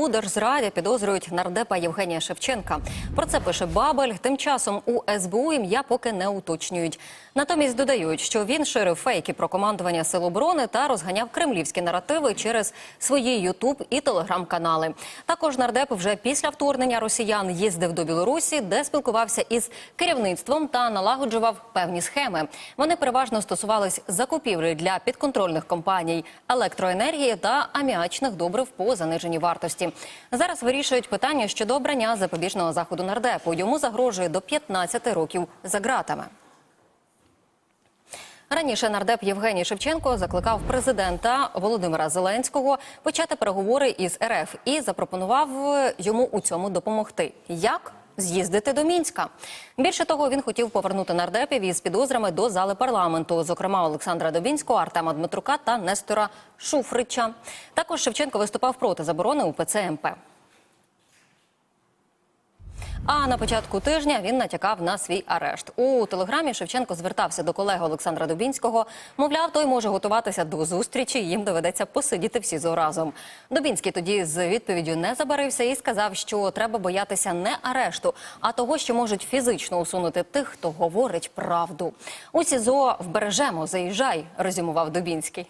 у держзраді підозрюють нардепа Євгенія Шевченка. Про це пише Бабель. Тим часом у СБУ ім'я поки не уточнюють. Натомість додають, що він ширив фейки про командування сил оборони та розганяв кремлівські наративи через свої Ютуб і телеграм-канали. Також нардеп вже після вторгнення росіян їздив до Білорусі, де спілкувався із керівництвом та налагоджував певні схеми. Вони переважно стосувались закупівлі для підконтрольних компаній електроенергії та аміачних добрив по заниженій вартості. Зараз вирішують питання щодо обрання запобіжного заходу нардепу. Йому загрожує до 15 років за ґратами. Раніше нардеп Євгеній Шевченко закликав президента Володимира Зеленського почати переговори із РФ і запропонував йому у цьому допомогти. Як? З'їздити до мінська. Більше того, він хотів повернути нардепів із підозрами до зали парламенту, зокрема Олександра Добінського, Артема Дмитрука та Нестора Шуфрича. Також Шевченко виступав проти заборони УПЦ МП. А на початку тижня він натякав на свій арешт. У телеграмі Шевченко звертався до колеги Олександра Дубінського. Мовляв, той може готуватися до зустрічі. Їм доведеться посидіти всі зо разом. Дубінський тоді з відповіддю не забарився і сказав, що треба боятися не арешту, а того, що можуть фізично усунути тих, хто говорить правду. У СІЗО вбережемо, заїжджай, резюмував Дубінський.